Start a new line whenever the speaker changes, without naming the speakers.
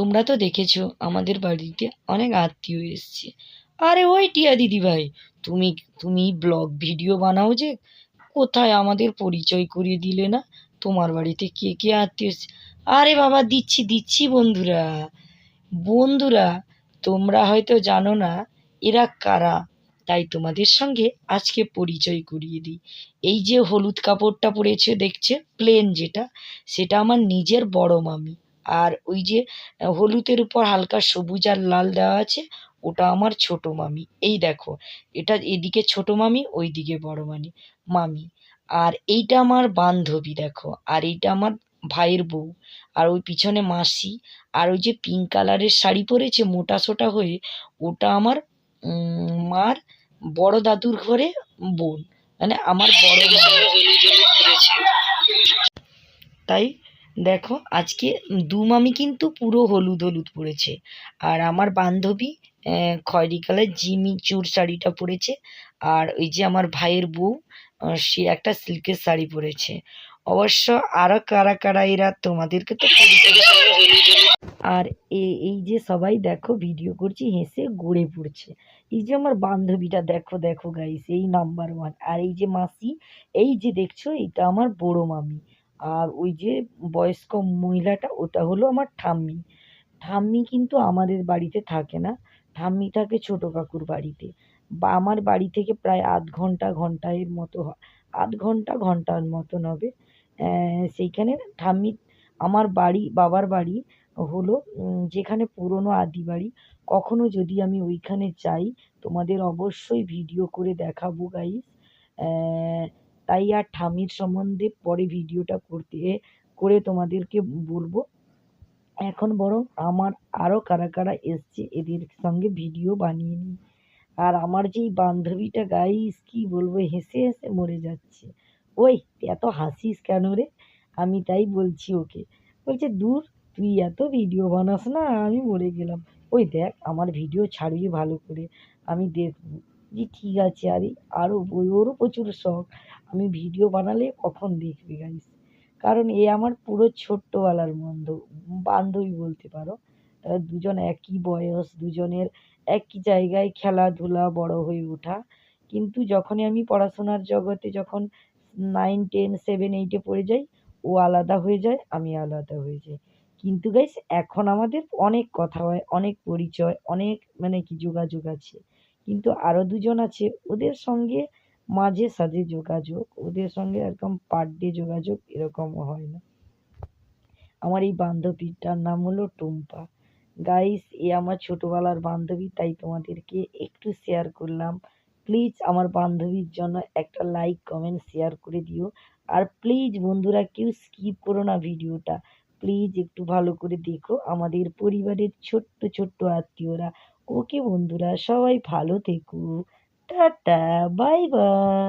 তোমরা তো দেখেছ, আমাদের বাড়িতে অনেক আত্মীয় এসছে। আরে ওই টিয়া দিদিভাই তুমি তুমি ব্লগ ভিডিও বানাও যে, কোথায় আমাদের পরিচয় করিয়ে দিলে না? তোমার বাড়িতে কে কে আত্মীয় এসছে? আরে বাবা, দিচ্ছি দিচ্ছি বন্ধুরা। বন্ধুরা, তোমরা হয়তো জানো না, এরা কারা? তাই তোমাদের সঙ্গে আজকে পরিচয় করিয়ে দিই। এই যে হলুদ কাপড়টা পরেছে, দেখছে? প্লেন যেটা, সেটা আমার নিজের বড় মামি। আর ওই যে হলুদের উপর হালকা সবুজ আর লাল দেওয়া আছে ওটা আমার ছোট মামি। এই দেখো এটা এদিকে ছোট মামি ওইদিকে বড় মামি মামি। আর এইটা আমার বান্ধবী দেখো। আর এইটা আমার ভাইয়ের বউ। আর ওই পিছনে মাসি। আর ওই যে পিঙ্ক কালারের শাড়ি পরেছে মোটা সোটা হয়ে ওটা আমার মার বড় দাদুর ঘরে বোন। মানে আমার বড়। তাই দেখো, আজকে দু মামি কিন্তু পুরো হলুদ হলুদ পরেছে আর আমার বান্ধবী খয়েরি কালার জিমি চুর শাড়িটা পরেছে আর ওই যে আমার ভাইয়ের বউ সে একটা সিল্কের শাড়ি পরেছে অবশ্য আরও কারা কারা এরা তোমাদেরকে তো আর এই যে সবাই দেখো ভিডিও করছি, হেসে গড়ে পড়ছে। এই যে আমার বান্ধবীটা, দেখো দেখো গাইস এই নাম্বার ওয়ান আর এই যে মাসি, এই যে দেখছ, এটা আমার বড় মামি। আর ওই যে বয়স্ক মহিলাটা, ওটা হলো আমার ঠাম্মি। ঠাম্মি কিন্তু আমাদের বাড়িতে থাকে না। ঠাম্মি থাকে ছোট কাকুর বাড়িতে। বা আমার বাড়ি থেকে প্রায় আধ ঘণ্টা, ঘন্টায়ের মতো হয়। আধ ঘণ্টা, ঘণ্টার মতন হবে। সেইখানে ঠাম্মি, আমার বাড়ি, বাবার বাড়ি হলো যেখানে পুরনো আদি বাড়ি। কখনো যদি আমি ওইখানে যাই, তোমাদের অবশ্যই ভিডিও করে দেখাবো গাইস তাই আর ঠামির সম্বন্ধে পরে ভিডিওটা করতে, করে তোমাদেরকে বলব। এখন বরং আমার আরও কারা কারা এসছে এদের সঙ্গে ভিডিও বানিয়ে নিই। আর আমার যেই বান্ধবীটা গাইস কি বলব, হেসে হেসে মরে যাচ্ছে। ওই, এত হাসিস কেন রে? আমি তাই বলছি ওকে। বলছে, দূর, তুই এত ভিডিও বানাস না, আমি মরে গেলাম। ওই দেখ, আমার ভিডিও ছাড়বি ভালো করে আমি দেখব। জি ঠিক আছে, আরে আরও ওরও প্রচুর শখ। আমি ভিডিও বানালে কখন দেখবে গাইস কারণ এ আমার পুরো ছোট্টবেলার বন্ধ, বান্ধবী বলতে পারো। তারা দুজন একই বয়স, দুজনের একই জায়গায় খেলাধুলা, বড় হয়ে ওঠা। কিন্তু যখনই আমি পড়াশোনার জগতে যখন নাইন টেন সেভেন এইটে পড়ে যাই, ও আলাদা হয়ে যায়, আমি আলাদা হয়ে যাই। কিন্তু গাইস এখন আমাদের অনেক কথা হয়, অনেক পরিচয়, অনেক মানে কি যোগাযোগ আছে। কিন্তু আরও দুজন আছে, ওদের সঙ্গে মাঝে সাঝে যোগাযোগ, ওদের সঙ্গে একদম পার ডে যোগাযোগ এরকমও হয় না। আমার এই বান্ধবীটার নাম হলো টুম্পা। গাইস এ আমার ছোটোবেলার বান্ধবী, তাই তোমাদেরকে একটু শেয়ার করলাম। প্লিজ আমার বান্ধবীর জন্য একটা লাইক কমেন্ট শেয়ার করে দিও। আর প্লিজ বন্ধুরা, কেউ স্কিপ করো না ভিডিওটা। প্লিজ একটু ভালো করে দেখো আমাদের পরিবারের ছোট্ট ছোট্ট আত্মীয়রা। ওকে বন্ধুরা সবাই ভালো থেকো। Tata bye bye.